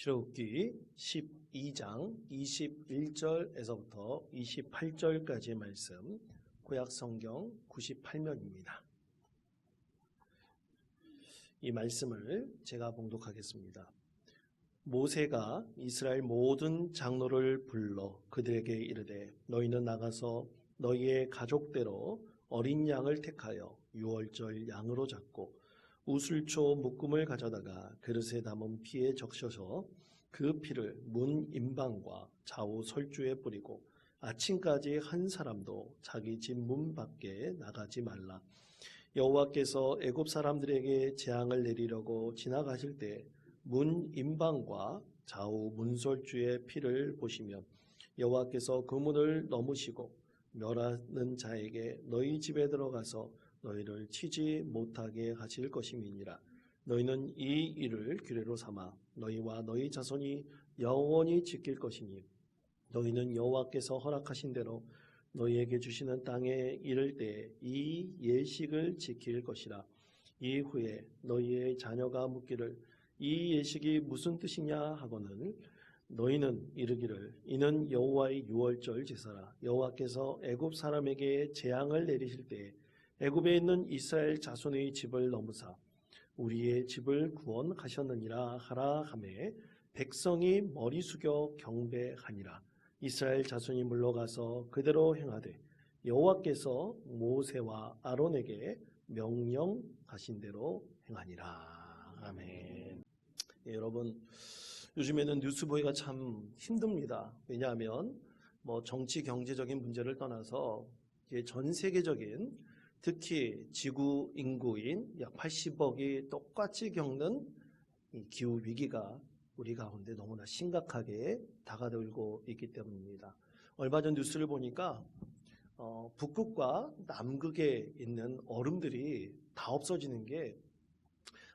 출애굽기 12장 21절에서부터 28절까지의 말씀 구약 성경 98면입니다. 이 말씀을 제가 봉독하겠습니다. 모세가 이스라엘 모든 장로를 불러 그들에게 이르되 너희는 나가서 너희의 가족대로 어린 양을 택하여 유월절 양으로 잡고 우슬초 묶음을 가져다가 그릇에 담은 피에 적셔서 그 피를 문 임방과 좌우 설주에 뿌리고 아침까지 한 사람도 자기 집 문 밖에 나가지 말라. 여호와께서 애굽 사람들에게 재앙을 내리려고 지나가실 때 문 임방과 좌우 문설주의 피를 보시면 여호와께서 그 문을 넘으시고 멸하는 자에게 너희 집에 들어가서 너희를 치지 못하게 하실 것임이니라. 너희는 이 일을 규례로 삼아 너희와 너희 자손이 영원히 지킬 것이니 너희는 여호와께서 허락하신 대로 너희에게 주시는 땅에 이를 때 이 예식을 지킬 것이라. 이후에 너희의 자녀가 묻기를 이 예식이 무슨 뜻이냐 하거늘 너희는 이르기를 이는 여호와의 유월절 제사라 여호와께서 애굽 사람에게 재앙을 내리실 때 애굽에 있는 이스라엘 자손의 집을 넘으사 우리의 집을 구원하셨느니라 하라 하매 백성이 머리 숙여 경배하니라 이스라엘 자손이 물러가서 그대로 행하되 여호와께서 모세와 아론에게 명령하신 대로 행하니라 아멘. 예, 여러분 요즘에는 뉴스 보기가 참 힘듭니다. 왜냐하면 뭐 정치 경제적인 문제를 떠나서 전 세계적인 특히 지구 인구인 약 80억이 똑같이 겪는 이 기후 위기가 우리 가운데 너무나 심각하게 다가들고 있기 때문입니다. 얼마 전 뉴스를 보니까 어, 북극과 남극에 있는 얼음들이 다 없어지는 게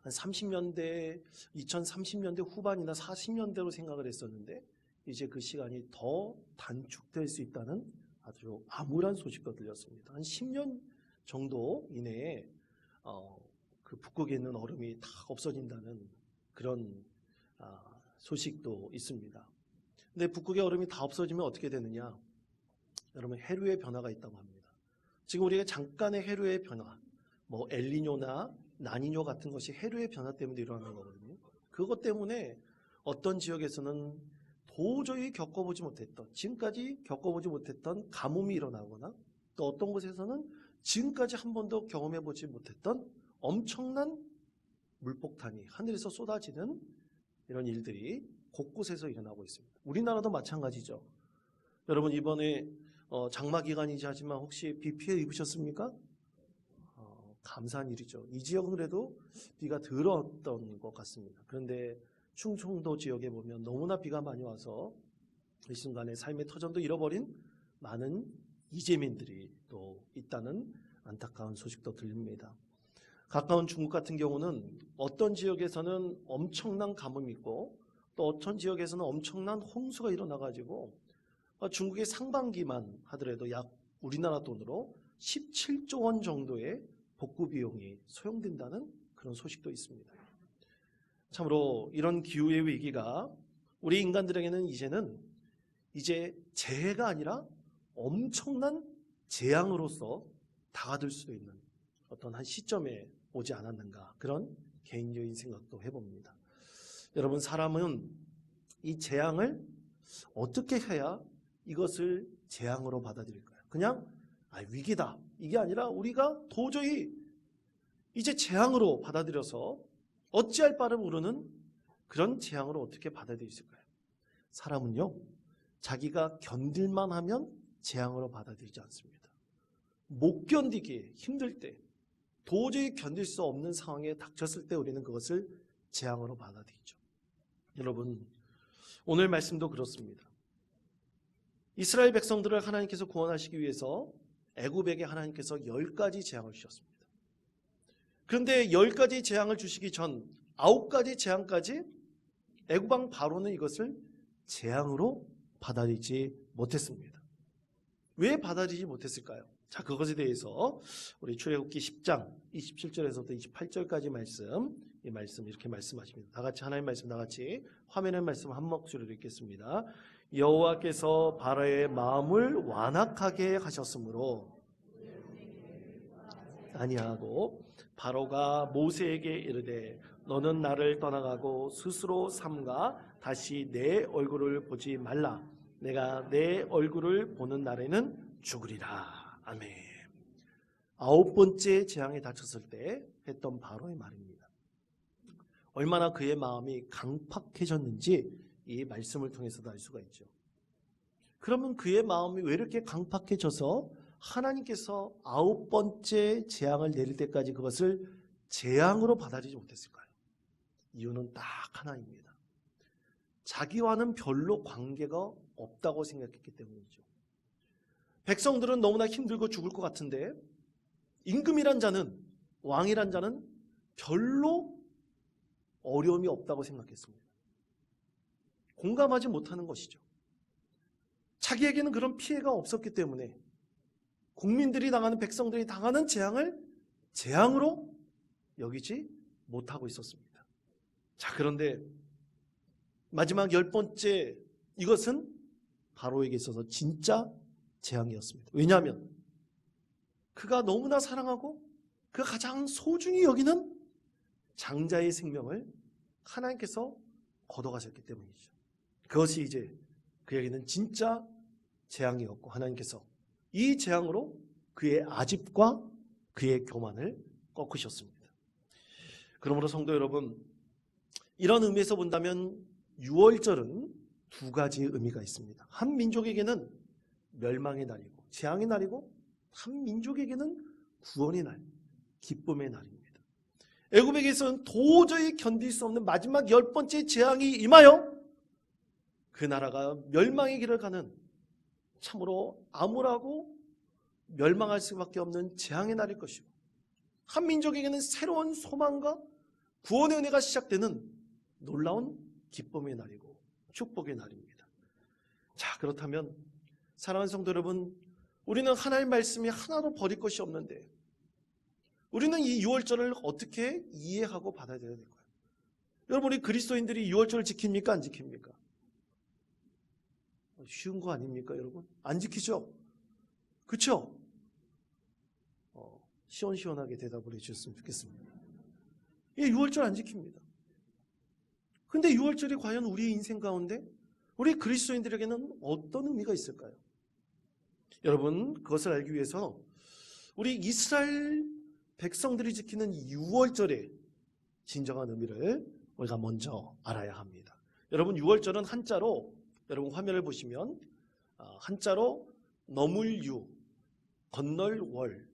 한 30년대, 2030년대 후반이나 40년대로 생각을 했었는데 이제 그 시간이 더 단축될 수 있다는 아주 암울한 소식도 들렸습니다. 한 10년 정도 이내에 어, 그 북극에 있는 얼음이 다 없어진다는 그런 아, 소식도 있습니다. 근데 북극의 얼음이 다 없어지면 어떻게 되느냐? 여러분 해류의 변화가 있다고 합니다. 지금 우리가 잠깐의 해류의 변화, 뭐 엘니뇨나 나니뇨 같은 것이 해류의 변화 때문에 일어나는 거거든요. 그것 때문에 어떤 지역에서는 도저히 겪어보지 못했던, 지금까지 겪어보지 못했던 가뭄이 일어나거나 또 어떤 곳에서는 지금까지 한 번도 경험해 보지 못했던 엄청난 물폭탄이 하늘에서 쏟아지는 이런 일들이 곳곳에서 일어나고 있습니다. 우리나라도 마찬가지죠. 여러분 이번에 어, 장마 기간이지 하지만 혹시 비 피해 입으셨습니까? 어, 감사한 일이죠. 이 지역은 그래도 비가 들었던 것 같습니다. 그런데 충청도 지역에 보면 너무나 비가 많이 와서 이 순간에 삶의 터전도 잃어버린 많은 이재민들이 또 있다는 안타까운 소식도 들립니다. 가까운 중국 같은 경우는 어떤 지역에서는 엄청난 가뭄이 있고 또 어떤 지역에서는 엄청난 홍수가 일어나가지고 어, 중국의 상반기만 하더라도 약 우리나라 돈으로 17조 원 정도의 복구 비용이 소용된다는 그런 소식도 있습니다. 참으로 이런 기후의 위기가 우리 인간들에게는 이제는 이제 재해가 아니라 엄청난 재앙으로서 다가들 수도 있는 어떤 한 시점에 오지 않았는가 그런 개인적인 생각도 해봅니다. 여러분 사람은 이 재앙을 어떻게 해야 이것을 재앙으로 받아들일까요? 그냥 아, 위기다 이게 아니라 우리가 도저히 이제 재앙으로 받아들여서 어찌할 바를 모르는 그런 재앙으로 어떻게 받아들일 수 있을까요? 사람은요 자기가 견딜만 하면 재앙으로 받아들이지 않습니다. 못 견디기 힘들 때 도저히 견딜 수 없는 상황에 닥쳤을 때 우리는 그것을 재앙으로 받아들이죠. 여러분 오늘 말씀도 그렇습니다. 이스라엘 백성들을 하나님께서 구원하시기 위해서 애굽에게 하나님께서 열 가지 재앙을 주셨습니다. 그런데 열 가지 재앙을 주시기 전 아홉 가지 재앙까지 애굽 왕 바로는 이것을 재앙으로 받아들이지 못했습니다. 왜 받아들이지 못했을까요? 자, 그것에 대해서 우리 출애굽기 10장 27절에서부터 28절까지 말씀 이 말씀 이렇게 말씀하십니다. 다 같이 하나님 말씀 다 같이 화면의 말씀 한 목소리로 읽겠습니다. 여호와께서 바로의 마음을 완악하게 하셨으므로 아니하고 바로가 모세에게 이르되 너는 나를 떠나가고 스스로 삼가 다시 내 얼굴을 보지 말라 내가 내 얼굴을 보는 날에는 죽으리라 아멘 아홉 번째 재앙에 다쳤을 때 했던 바로의 말입니다 얼마나 그의 마음이 강팍해졌는지 이 말씀을 통해서도 알 수가 있죠 그러면 그의 마음이 왜 이렇게 강팍해져서 하나님께서 아홉 번째 재앙을 내릴 때까지 그것을 재앙으로 받아들이지 못했을까요? 이유는 딱 하나입니다. 자기와는 별로 관계가 없다고 생각했기 때문이죠. 백성들은 너무나 힘들고 죽을 것 같은데 임금이란 자는 왕이란 자는 별로 어려움이 없다고 생각했습니다. 공감하지 못하는 것이죠. 자기에게는 그런 피해가 없었기 때문에 국민들이 당하는 백성들이 당하는 재앙을 재앙으로 여기지 못하고 있었습니다. 자, 그런데 마지막 열 번째 이것은 바로에게 있어서 진짜 재앙이었습니다. 왜냐하면 그가 너무나 사랑하고 그 가장 소중히 여기는 장자의 생명을 하나님께서 걷어가셨기 때문이죠. 그것이 이제 그에게는 진짜 재앙이었고 하나님께서 이 재앙으로 그의 아집과 그의 교만을 꺾으셨습니다. 그러므로 성도 여러분, 이런 의미에서 본다면 6월절은 두 가지 의미가 있습니다. 한 민족에게는 멸망의 날이고 재앙의 날이고 한 민족에게는 구원의 날, 기쁨의 날입니다. 애굽에게서는 도저히 견딜 수 없는 마지막 열 번째 재앙이 임하여 그 나라가 멸망의 길을 가는 참으로 암울하고 멸망할 수밖에 없는 재앙의 날일 것이고 한 민족에게는 새로운 소망과 구원의 은혜가 시작되는 놀라운 기쁨의 날이고 축복의 날입니다. 자 그렇다면 사랑하는 성도 여러분 우리는 하나님의 말씀이 하나도 버릴 것이 없는데 우리는 이 6월절을 어떻게 이해하고 받아들여야 될까요? 여러분 우리 그리스도인들이 6월절을 지킵니까 안 지킵니까? 쉬운 거 아닙니까, 여러분? 안 지키죠? 그쵸? 어, 시원시원하게 대답을 해주셨으면 좋겠습니다. 예, 6월절 안 지킵니다. 근데 6월절이 과연 우리 인생 가운데 우리 그리스도인들에게는 어떤 의미가 있을까요? 여러분, 그것을 알기 위해서 우리 이스라엘 백성들이 지키는 6월절의 진정한 의미를 우리가 먼저 알아야 합니다. 여러분, 6월절은 한자로 여러분 화면을 보시면 아, 한자로 너물유, 건널월,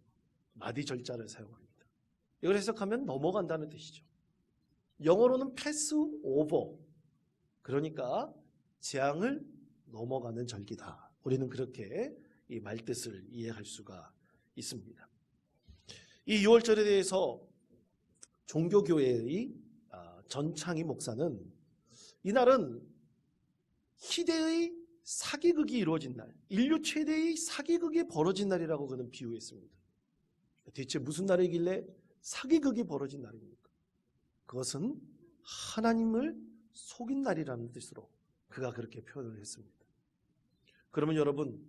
마디절자를 사용합니다. 이걸 해석하면 넘어간다는 뜻이죠. 영어로는 패스 오버. 그러니까 재앙을 넘어가는 절기다. 우리는 그렇게 이 말뜻을 이해할 수가 있습니다. 이 6월절에 대해서 종교교회의 아, 전창희 목사는 이날은 희대의 사기극이 이루어진 날, 인류 최대의 사기극이 벌어진 날이라고 그는 비유했습니다. 대체 무슨 날이길래 사기극이 벌어진 날입니까? 그것은 하나님을 속인 날이라는 뜻으로 그가 그렇게 표현을 했습니다. 그러면 여러분,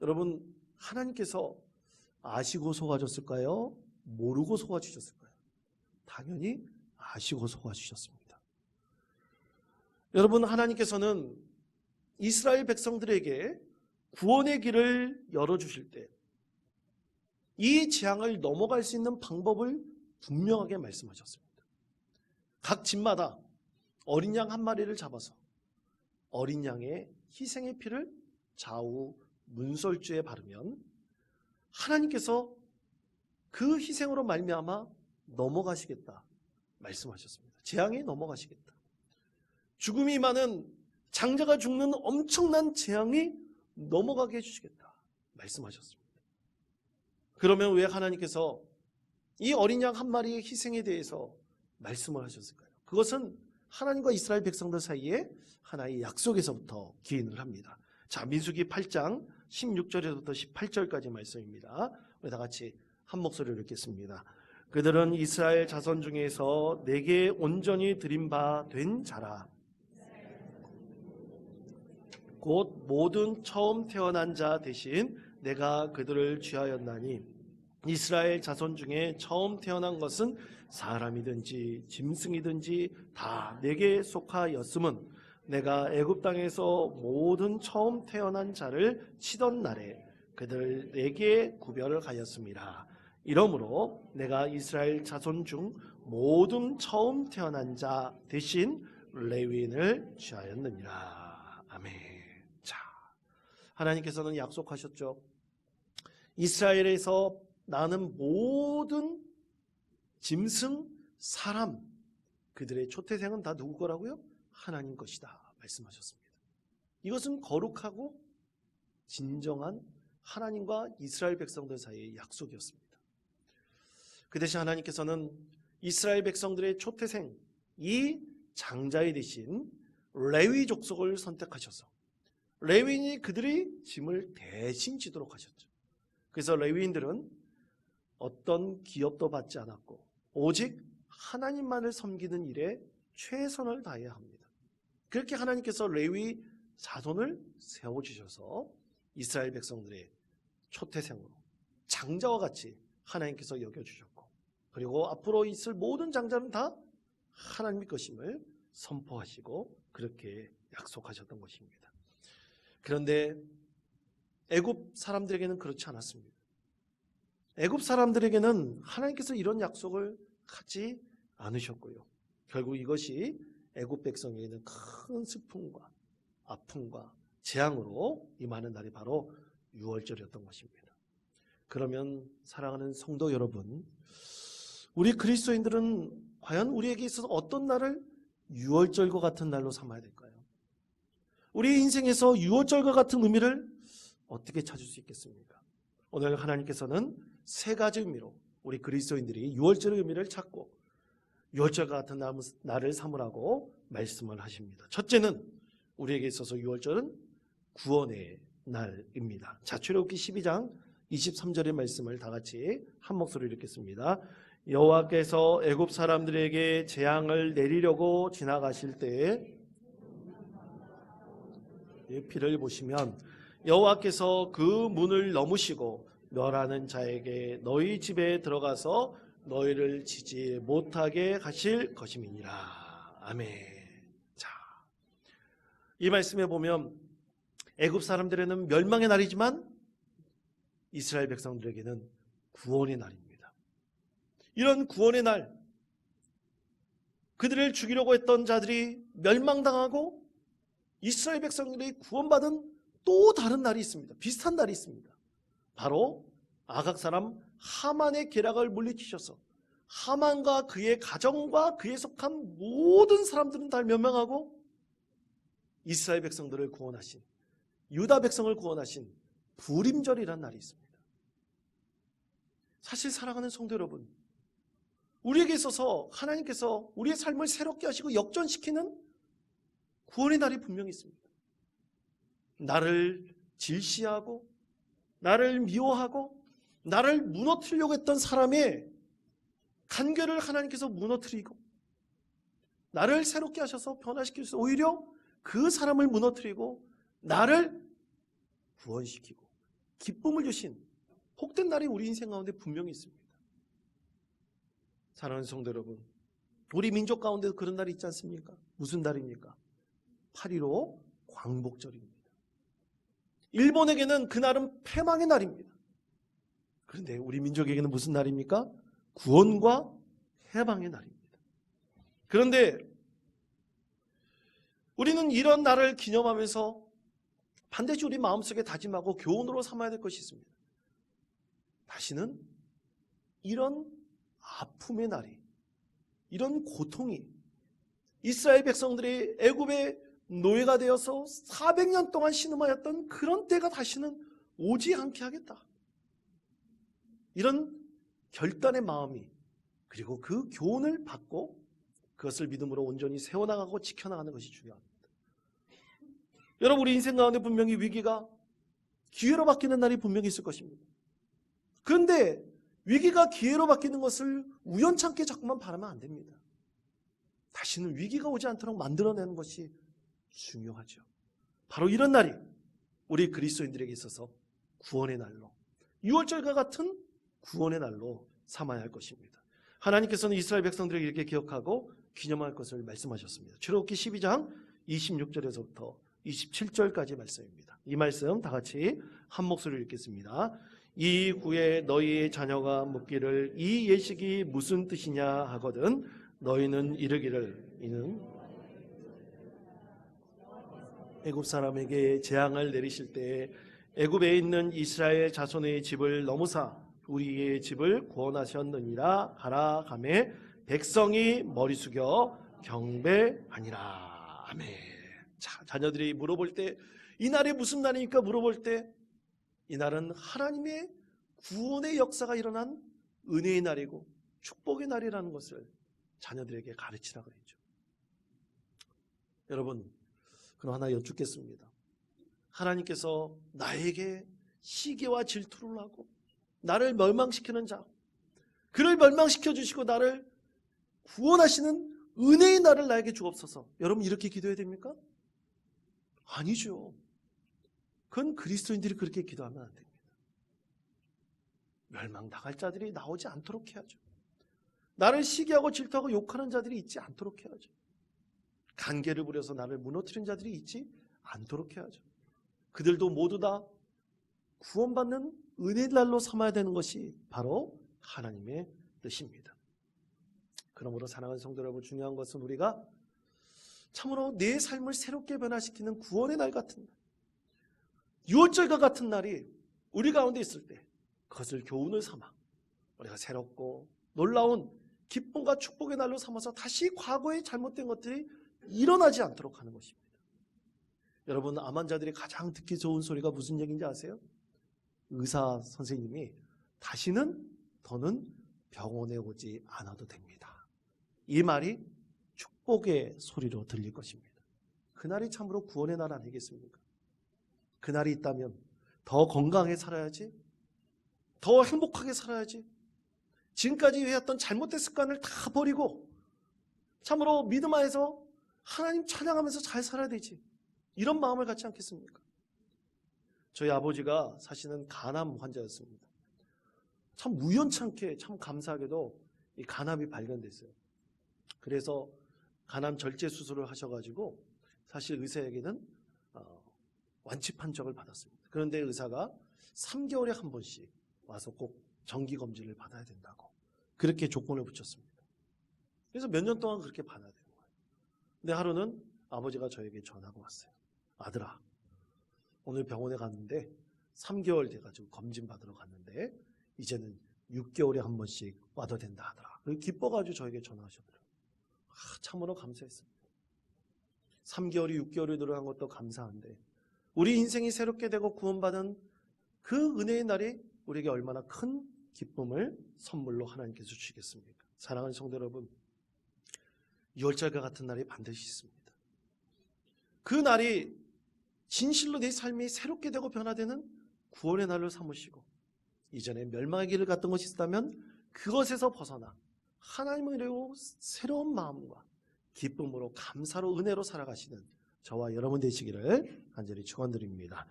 여러분 하나님께서 아시고 속아줬을까요? 모르고 속아주셨을까요? 당연히 아시고 속아주셨습니다. 여러분 하나님께서는 이스라엘 백성들에게 구원의 길을 열어주실 때 이 재앙을 넘어갈 수 있는 방법을 분명하게 말씀하셨습니다. 각 집마다 어린 양 한 마리를 잡아서 어린 양의 희생의 피를 좌우 문설주에 바르면 하나님께서 그 희생으로 말미암아 넘어가시겠다 말씀하셨습니다. 재앙이 넘어가시겠다. 죽음이 많은 장자가 죽는 엄청난 재앙이 넘어가게 해주시겠다 말씀하셨습니다. 그러면 왜 하나님께서 이 어린 양 한 마리의 희생에 대해서 말씀을 하셨을까요? 그것은 하나님과 이스라엘 백성들 사이에 하나의 약속에서부터 기인을 합니다. 자, 민수기 8장 16절에서부터 18절까지 말씀입니다. 우리 다 같이 한 목소리로 읽겠습니다. 그들은 이스라엘 자손 중에서 내게 온전히 드린 바 된 자라. 곧 모든 처음 태어난 자 대신 내가 그들을 취하였나니 이스라엘 자손 중에 처음 태어난 것은 사람이든지 짐승이든지 다 내게 속하였음은 내가 애굽 땅에서 모든 처음 태어난 자를 치던 날에 그들 내게 구별하였습니다. 이러므로 내가 이스라엘 자손 중 모든 처음 태어난 자 대신 레위인을 취하였느니라. 아멘. 자, 하나님께서는 약속하셨죠. 이스라엘에서 나는 모든 짐승, 사람, 그들의 초태생은 다 누구 거라고요? 하나님 것이다. 말씀하셨습니다. 이것은 거룩하고 진정한 하나님과 이스라엘 백성들 사이의 약속이었습니다. 그 대신 하나님께서는 이스라엘 백성들의 초태생, 이 장자의 대신 레위 족속을 선택하셔서 레위인이 그들의 짐을 대신 지도록 하셨죠. 그래서 레위인들은 어떤 기업도 받지 않았고 오직 하나님만을 섬기는 일에 최선을 다해야 합니다. 그렇게 하나님께서 레위 자손을 세워 주셔서 이스라엘 백성들의 초태생으로 장자와 같이 하나님께서 여겨 주셨고 그리고 앞으로 있을 모든 장자는 다 하나님의 것임을 선포하시고 그렇게 약속하셨던 것입니다. 그런데 애굽 사람들에게는 그렇지 않았습니다. 애굽 사람들에게는 하나님께서 이런 약속을 하지 않으셨고요. 결국 이것이 애굽 백성에게는 큰 슬픔과 아픔과 재앙으로 임하는 날이 바로 6월절이었던 것입니다. 그러면 사랑하는 성도 여러분, 우리 그리스도인들은 과연 우리에게 있어서 어떤 날을 6월절과 같은 날로 삼아야 될까요? 우리 인생에서 6월절과 같은 의미를 어떻게 찾을 수 있겠습니까? 오늘 하나님께서는 세 가지 의미로 우리 그리스도인들이 6월절의 의미를 찾고 6월절 같은 날을 삼으라고 말씀을 하십니다. 첫째는 우리에게 있어서 6월절은 구원의 날입니다. 자, 출애굽기 12장 23절의 말씀을 다 같이 한 목소리로 읽겠습니다. 여호와께서 애굽 사람들에게 재앙을 내리려고 지나가실 때에 이 피를 보시면 여호와께서 그 문을 넘으시고 멸하는 자에게 너희 집에 들어가서 너희를 치지 못하게 하실 것임이니라. 아멘. 자, 이 말씀에 보면 애굽 사람들에는 멸망의 날이지만 이스라엘 백성들에게는 구원의 날입니다. 이런 구원의 날, 그들을 죽이려고 했던 자들이 멸망당하고 이스라엘 백성들이 구원받은 또 다른 날이 있습니다. 비슷한 날이 있습니다. 바로 아각 사람 하만의 계략을 물리치셔서 하만과 그의 가정과 그에 속한 모든 사람들은 다 멸망하고 이스라엘 백성들을 구원하신 유다 백성을 구원하신 불임절이라는 날이 있습니다. 사실 사랑하는 성도 여러분, 우리에게 있어서 하나님께서 우리의 삶을 새롭게 하시고 역전시키는 구원의 날이 분명히 있습니다. 나를 질시하고 나를 미워하고 나를 무너뜨리려고 했던 사람의 간결을 하나님께서 무너뜨리고 나를 새롭게 하셔서 변화시킬 수 오히려 그 사람을 무너뜨리고 나를 구원시키고 기쁨을 주신 복된 날이 우리 인생 가운데 분명히 있습니다. 사랑하는 성도 여러분, 우리 민족 가운데도 그런 날이 있지 않습니까? 무슨 날입니까? 8.15 광복절입니다. 일본에게는 그날은 패망의 날입니다. 그런데 우리 민족에게는 무슨 날입니까? 구원과 해방의 날입니다. 그런데 우리는 이런 날을 기념하면서 반드시 우리 마음속에 다짐하고 교훈으로 삼아야 될 것이 있습니다. 다시는 이런 아픔의 날이, 이런 고통이 이스라엘 백성들이 애굽의 노예가 되어서 400년 동안 신음하였던 그런 때가 다시는 오지 않게 하겠다. 이런 결단의 마음이 그리고 그 교훈을 받고 그것을 믿음으로 온전히 세워나가고 지켜나가는 것이 중요합니다. 여러분 우리 인생 가운데 분명히 위기가 기회로 바뀌는 날이 분명히 있을 것입니다. 그런데 위기가 기회로 바뀌는 것을 우연찮게 자꾸만 바라면 안 됩니다. 다시는 위기가 오지 않도록 만들어내는 것이 중요하죠. 바로 이런 날이 우리 그리스도인들에게 있어서 구원의 날로 6월절과 같은 구원의 날로 삼아야 할 것입니다. 하나님께서는 이스라엘 백성들에게 이렇게 기억하고 기념할 것을 말씀하셨습니다. 출애굽기 12장 26절에서부터 27절까지 말씀입니다. 이 말씀 다 같이 한 목소리로 읽겠습니다. 이 후에 너희의 자녀가 묻기를 이 예식이 무슨 뜻이냐 하거든 너희는 이르기를 이는 애굽 사람에게 재앙을 내리실 때 애굽에 있는 이스라엘 자손의 집을 넘으사 우리의 집을 구원하셨느니라 하라 하매 백성이 머리 숙여 경배하니라 아멘. 자 자녀들이 물어볼 때 이 날이 무슨 날입니까 물어볼 때 이 날은 하나님의 구원의 역사가 일어난 은혜의 날이고 축복의 날이라는 것을 자녀들에게 가르치라 그랬죠. 여러분, 그럼 하나 여쭙겠습니다. 하나님께서 나에게 시기와 질투를 하고 나를 멸망시키는 자, 그를 멸망시켜 주시고 나를 구원하시는 은혜의 날을 나에게 주옵소서. 여러분 이렇게 기도해야 됩니까? 아니죠. 그건 그리스도인들이 그렇게 기도하면 안 됩니다. 멸망 당할 자들이 나오지 않도록 해야죠. 나를 시기하고 질투하고 욕하는 자들이 있지 않도록 해야죠. 간계를 부려서 나를 무너뜨린 자들이 있지 않도록 해야죠. 그들도 모두 다 구원받는 은혜의 날로 삼아야 되는 것이 바로 하나님의 뜻입니다. 그러므로 사랑하는 성도 여러분 중요한 것은 우리가 참으로 내 삶을 새롭게 변화시키는 구원의 날 같은 날, 유월절과 같은 날이 우리 가운데 있을 때 그것을 교훈을 삼아 우리가 새롭고 놀라운 기쁨과 축복의 날로 삼아서 다시 과거의 잘못된 것들이 일어나지 않도록 하는 것입니다. 여러분 암환자들이 가장 듣기 좋은 소리가 무슨 얘기인지 아세요? 의사 선생님이 다시는 더는 병원에 오지 않아도 됩니다. 이 말이 축복의 소리로 들릴 것입니다. 그날이 참으로 구원의 날 아니겠습니까? 그날이 있다면 더 건강하게 살아야지, 더 행복하게 살아야지, 지금까지 해왔던 잘못된 습관을 다 버리고 참으로 믿음 안에서 하나님 찬양하면서 잘 살아야 되지. 이런 마음을 갖지 않겠습니까? 저희 아버지가 사실은 간암 환자였습니다. 참 우연찮게 참 감사하게도 이 간암이 발견됐어요. 그래서 간암 절제 수술을 하셔가지고 사실 의사에게는 어, 완치 판정을 받았습니다. 그런데 의사가 3개월에 한 번씩 와서 꼭 정기 검진을 받아야 된다고 그렇게 조건을 붙였습니다. 그래서 몇 년 동안 그렇게 받아야 거예요. 근데 하루는 아버지가 저에게 전화가 왔어요. 아들아, 오늘 병원에 갔는데 3개월 돼가지고 검진 받으러 갔는데 이제는 6개월에 한 번씩 와도 된다 하더라. 그리고 기뻐가지고 저에게 전화하셨더라고요. 아, 참으로 감사했습니다. 3개월이 6개월이 들어간 것도 감사한데 우리 인생이 새롭게 되고 구원받은 그 은혜의 날이 우리에게 얼마나 큰 기쁨을 선물로 하나님께서 주시겠습니까? 사랑하는 성도 여러분, 유월절과 같은 날이 반드시 있습니다. 그 날이 진실로 내 삶이 새롭게 되고 변화되는 구원의 날로 삼으시고 이전에 멸망의 길을 갔던 것이 있다면 그것에서 벗어나 하나님으로 새로운 마음과 기쁨으로 감사로 은혜로 살아가시는 저와 여러분 되시기를 간절히 축원드립니다.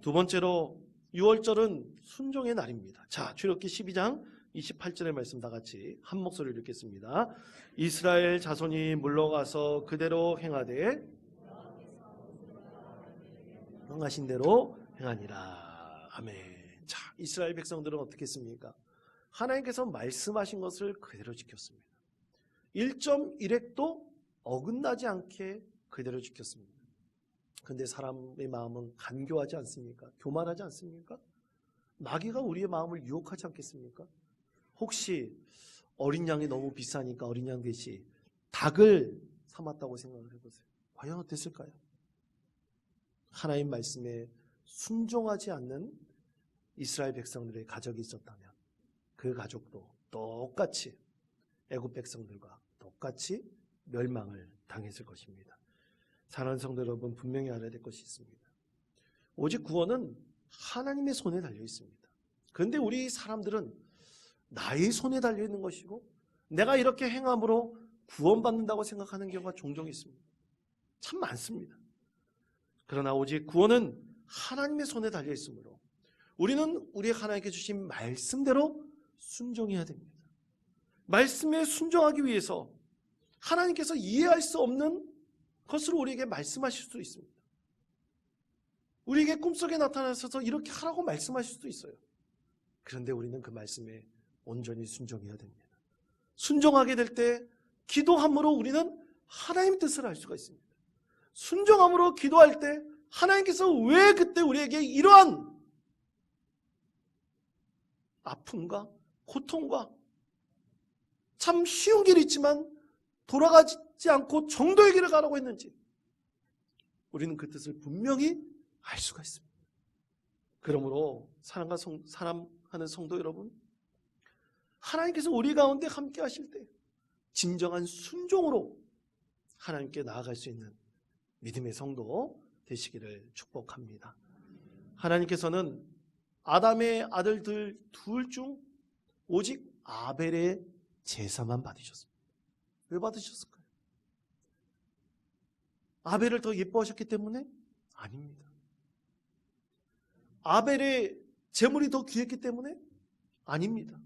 두 번째로 6월절은 순종의 날입니다. 자, 출애굽기 12장 28절의 말씀 다 같이 한 목소리로 읽겠습니다. 이스라엘 자손이 물러가서 그대로 행하되 명하신 대로 행하니라. 아멘. 자, 이스라엘 백성들은 어떻게 했습니까? 하나님께서 말씀하신 것을 그대로 지켰습니다. 1.1핵도 어긋나지 않게 그대로 지켰습니다. 근데 사람의 마음은 간교하지 않습니까? 교만하지 않습니까? 마귀가 우리의 마음을 유혹하지 않겠습니까? 혹시 어린 양이 너무 비싸니까 어린 양 대신 닭을 삼았다고 생각을 해보세요. 과연 어땠을까요? 하나님 말씀에 순종하지 않는 이스라엘 백성들의 가족이 있었다면 그 가족도 똑같이 애굽 백성들과 똑같이 멸망을 당했을 것입니다. 사랑하는 성도 여러분 분명히 알아야 될 것이 있습니다. 오직 구원은 하나님의 손에 달려 있습니다. 그런데 우리 사람들은 나의 손에 달려 있는 것이고 내가 이렇게 행함으로 구원받는다고 생각하는 경우가 종종 있습니다. 참 많습니다. 그러나 오직 구원은 하나님의 손에 달려 있으므로 우리는 우리 하나님께 주신 말씀대로 순종해야 됩니다. 말씀에 순종하기 위해서 하나님께서 이해할 수 없는 것으로 우리에게 말씀하실 수도 있습니다. 우리에게 꿈속에 나타나셔서 이렇게 하라고 말씀하실 수도 있어요. 그런데 우리는 그 말씀에 온전히 순종해야 됩니다. 순종하게 될 때 기도함으로 우리는 하나님 뜻을 알 수가 있습니다. 순종함으로 기도할 때 하나님께서 왜 그때 우리에게 이러한 아픔과 고통과 참 쉬운 길이 있지만 돌아가지 않고 정도의 길을 가라고 했는지 우리는 그 뜻을 분명히 알 수가 있습니다. 그러므로 사랑과 성, 사랑하는 성도 여러분, 하나님께서 우리 가운데 함께 하실 때 진정한 순종으로 하나님께 나아갈 수 있는 믿음의 성도 되시기를 축복합니다. 하나님께서는 아담의 아들들 둘 중 오직 아벨의 제사만 받으셨습니다. 왜 받으셨을까요? 아벨을 더 예뻐하셨기 때문에? 아닙니다. 아벨의 재물이 더 귀했기 때문에? 아닙니다.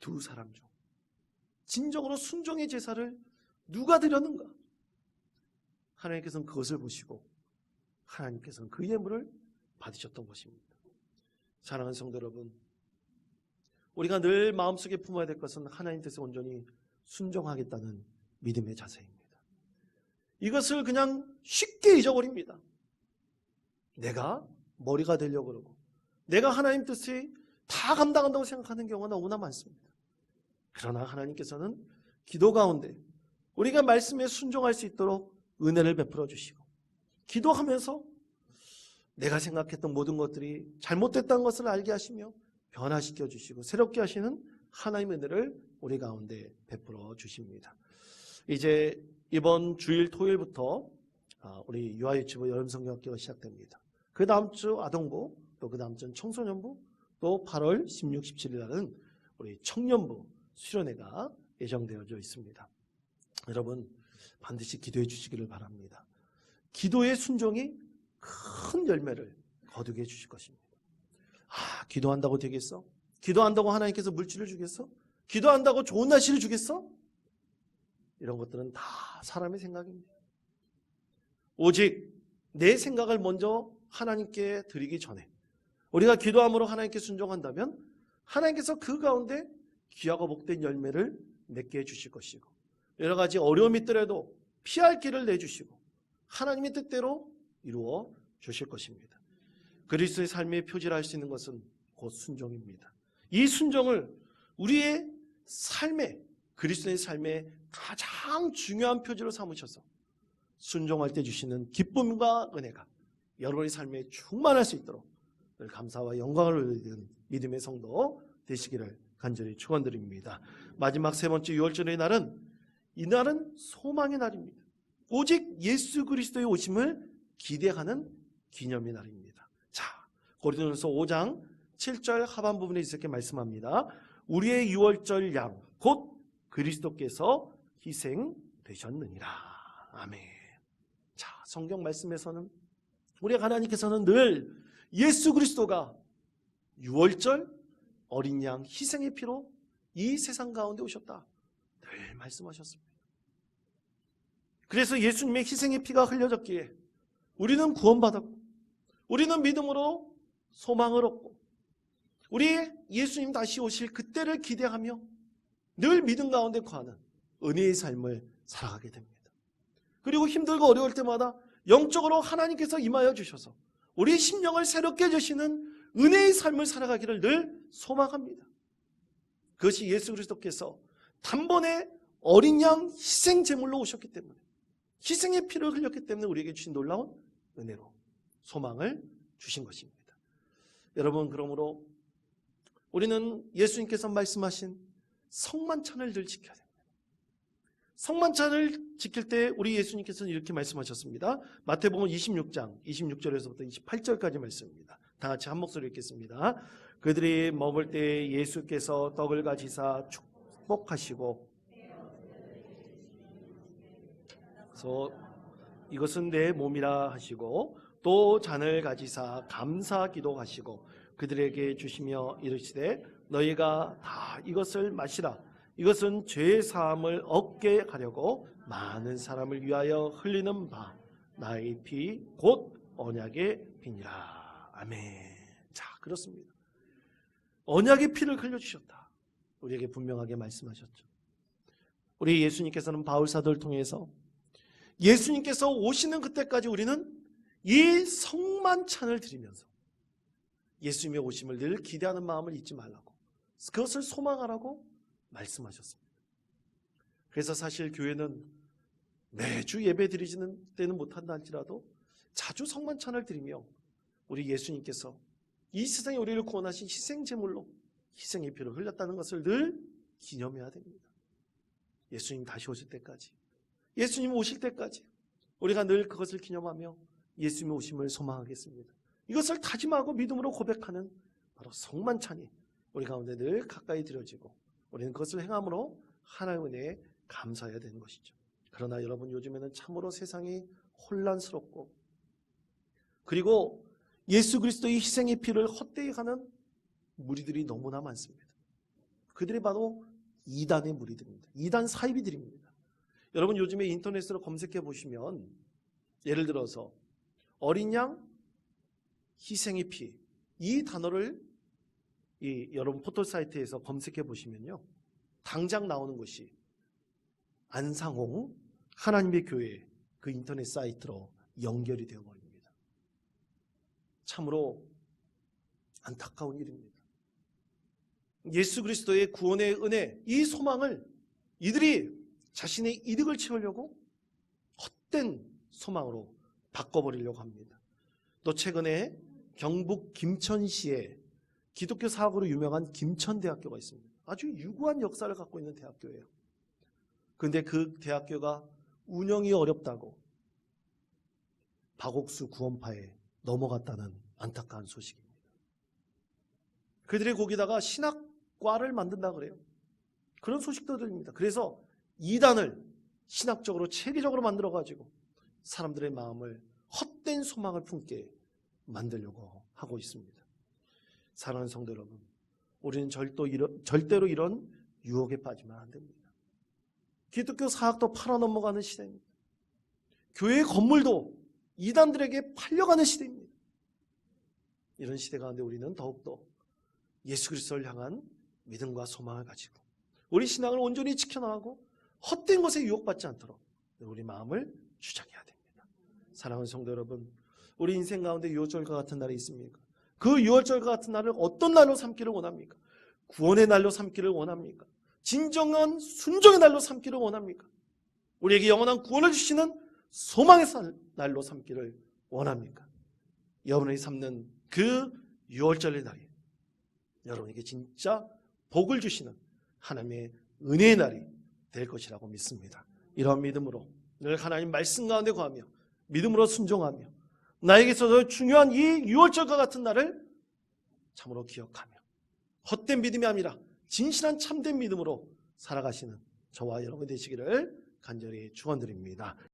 두 사람 중 진정으로 순종의 제사를 누가 드렸는가? 하나님께서는 그것을 보시고 하나님께서는 그 예물을 받으셨던 것입니다. 사랑하는 성도 여러분, 우리가 늘 마음속에 품어야 될 것은 하나님 뜻에 온전히 순종하겠다는 믿음의 자세입니다. 이것을 그냥 쉽게 잊어버립니다. 내가 머리가 되려고 그러고 내가 하나님 뜻이 다 감당한다고 생각하는 경우가 너무나 많습니다. 그러나 하나님께서는 기도 가운데 우리가 말씀에 순종할 수 있도록 은혜를 베풀어 주시고 기도하면서 내가 생각했던 모든 것들이 잘못됐다는 것을 알게 하시며 변화시켜 주시고 새롭게 하시는 하나님의 은혜를 우리 가운데 베풀어 주십니다. 이제 이번 주일 토요일부터 아, 우리 유아유치부 여름성경학교가 시작됩니다. 그 다음 주 아동부, 또 그 다음 주는 청소년부, 또 8월 16, 17일 날은 우리 청년부 수련회가 예정되어져 있습니다. 여러분 반드시 기도해 주시기를 바랍니다. 기도의 순종이 큰 열매를 거두게 해 주실 것입니다. 아, 기도한다고 되겠어? 기도한다고 하나님께서 물질을 주겠어? 기도한다고 좋은 날씨를 주겠어? 이런 것들은 다 사람의 생각입니다. 오직 내 생각을 먼저 하나님께 드리기 전에 우리가 기도함으로 하나님께 순종한다면 하나님께서 그 가운데 귀하고 복된 열매를 맺게 해주실 것이고 여러 가지 어려움이 있더라도 피할 길을 내주시고 하나님의 뜻대로 이루어 주실 것입니다. 그리스도의 삶의 표지를 할수 있는 것은 곧 순종입니다. 이 순종을 우리의 삶에 그리스도의 삶의 가장 중요한 표지로 삼으셔서 순종할 때 주시는 기쁨과 은혜가 여러분의 삶에 충만할 수 있도록 늘 감사와 영광을 올리는 믿음의 성도 되시기를 간절히 축원드립니다. 마지막 세 번째 유월절의 날은 이 날은 소망의 날입니다. 오직 예수 그리스도의 오심을 기대하는 기념의 날입니다. 자, 고린도전서 5장 7절 하반 부분에 이렇게 말씀합니다. 우리의 유월절 양 곧 그리스도께서 희생되셨느니라. 아멘. 자, 성경 말씀에서는 우리 하나님께서는 늘 예수 그리스도가 유월절 어린 양 희생의 피로 이 세상 가운데 오셨다. 늘 말씀하셨습니다. 그래서 예수님의 희생의 피가 흘려졌기에 우리는 구원받았고 우리는 믿음으로 소망을 얻고 우리 예수님 다시 오실 그때를 기대하며 늘 믿음 가운데 거하는 은혜의 삶을 살아가게 됩니다. 그리고 힘들고 어려울 때마다 영적으로 하나님께서 임하여 주셔서 우리 심령을 새롭게 해주시는 은혜의 삶을 살아가기를 늘 소망합니다. 그것이 예수 그리스도께서 단번에 어린 양 희생 제물로 오셨기 때문에 희생의 피를 흘렸기 때문에 우리에게 주신 놀라운 은혜로 소망을 주신 것입니다. 여러분 그러므로 우리는 예수님께서 말씀하신 성만찬을 늘 지켜야 됩니다. 성만찬을 지킬 때 우리 예수님께서는 이렇게 말씀하셨습니다. 마태복음 26장 26절에서부터 28절까지 말씀입니다. 다 같이 한 목소리 읽겠습니다. 그들이 먹을 때 예수께서 떡을 가지사 축복하시고 그래서 이것은 내 몸이라 하시고 또 잔을 가지사 감사 기도하시고 그들에게 주시며 이르시되 너희가 다 이것을 마시라 이것은 죄 사함을 얻게 하려고 많은 사람을 위하여 흘리는 바 나의 피 곧 언약의 피니라 아멘. 자 그렇습니다. 언약의 피를 흘려 주셨다. 우리에게 분명하게 말씀하셨죠. 우리 예수님께서는 바울 사도를 통해서 예수님께서 오시는 그때까지 우리는 이 성만찬을 드리면서 예수님의 오심을 늘 기대하는 마음을 잊지 말라고 그것을 소망하라고 말씀하셨습니다. 그래서 사실 교회는 매주 예배 드리지는 때는 못한다 할지라도 자주 성만찬을 드리며 우리 예수님께서 이 세상에 우리를 구원하신 희생 제물로 희생의 피를 흘렸다는 것을 늘 기념해야 됩니다. 예수님 다시 오실 때까지 예수님 오실 때까지 우리가 늘 그것을 기념하며 예수님의 오심을 소망하겠습니다. 이것을 다짐하고 믿음으로 고백하는 바로 성만찬이 우리 가운데 늘 가까이 들여지고 우리는 그것을 행함으로 하나의 은혜에 감사해야 되는 것이죠. 그러나 여러분 요즘에는 참으로 세상이 혼란스럽고 그리고 예수 그리스도의 희생의 피를 헛되이 가는 무리들이 너무나 많습니다. 그들이 바로 이단의 무리들입니다. 이단 사이비들입니다. 여러분 요즘에 인터넷으로 검색해 보시면 예를 들어서 어린 양 희생의 피 이 단어를 이 여러분 포털 사이트에서 검색해 보시면요. 당장 나오는 것이 안상홍 하나님의 교회 그 인터넷 사이트로 연결이 되어 버립니다. 참으로 안타까운 일입니다. 예수 그리스도의 구원의 은혜, 이 소망을 이들이 자신의 이득을 채우려고 헛된 소망으로 바꿔버리려고 합니다. 또 최근에 경북 김천시에 기독교 사학으로 유명한 김천대학교가 있습니다. 아주 유구한 역사를 갖고 있는 대학교예요. 그런데 그 대학교가 운영이 어렵다고 박옥수 구원파에 넘어갔다는 안타까운 소식입니다. 그들이 거기다가 신학과를 만든다 그래요. 그런 소식도 들립니다. 그래서 이단을 신학적으로 체계적으로 만들어 가지고 사람들의 마음을 헛된 소망을 품게 만들려고 하고 있습니다. 사랑하는 성도 여러분, 우리는 절도 이런, 절대로 이런 유혹에 빠지면 안 됩니다. 기독교 사학도 팔아 넘어가는 시대입니다. 교회 건물도 이단들에게 팔려가는 시대입니다. 이런 시대 가운데 우리는 더욱더 예수 그리스도를 향한 믿음과 소망을 가지고 우리 신앙을 온전히 지켜나가고 헛된 것에 유혹받지 않도록 우리 마음을 주장해야 됩니다. 사랑하는 성도 여러분, 우리 인생 가운데 유월절과 같은 날이 있습니까? 그 유월절과 같은 날을 어떤 날로 삼기를 원합니까? 구원의 날로 삼기를 원합니까? 진정한 순종의 날로 삼기를 원합니까? 우리에게 영원한 구원을 주시는 소망의 날로 삼기를 원합니까? 여러분이 삼는 그 유월절의 날이 여러분에게 진짜 복을 주시는 하나님의 은혜의 날이 될 것이라고 믿습니다. 이런 믿음으로 늘 하나님 말씀 가운데 거하며 믿음으로 순종하며 나에게 있어서 중요한 이 유월절과 같은 날을 참으로 기억하며 헛된 믿음이 아니라 진실한 참된 믿음으로 살아가시는 저와 여러분 되시기를 간절히 축원드립니다.